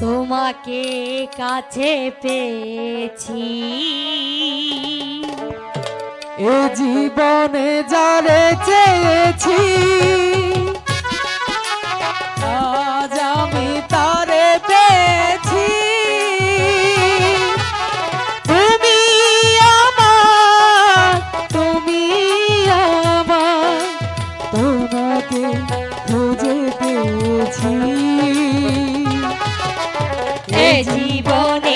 তোমাকে কাছে পেয়েছি। এ জীবনে যারে চেয়েছি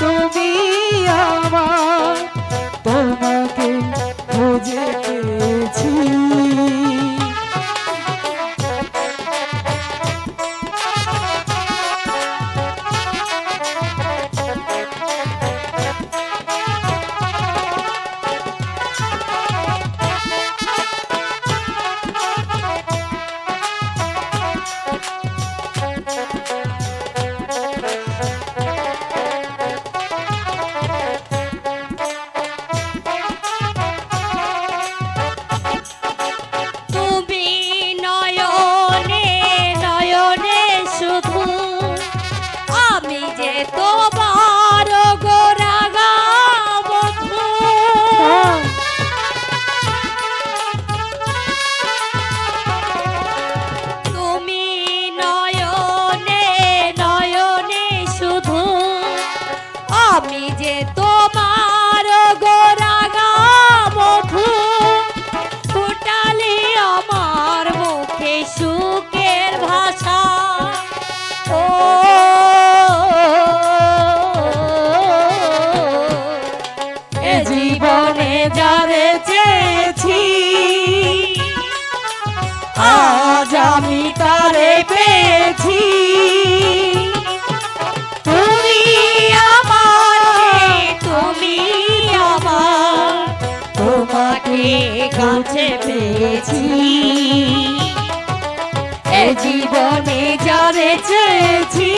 তুমি আমি যে তোমার গোরাগা বধূ তুমি নয়নে নয়নে শুধু আমি যে তোমার গোরাগা যারে চেয়েছি। আজ আমি তারে পেয়েছি। তুমি আমার তুমি আমার, তোমাকে কাছে পেয়েছি। এ জীবনে যারে চেয়েছি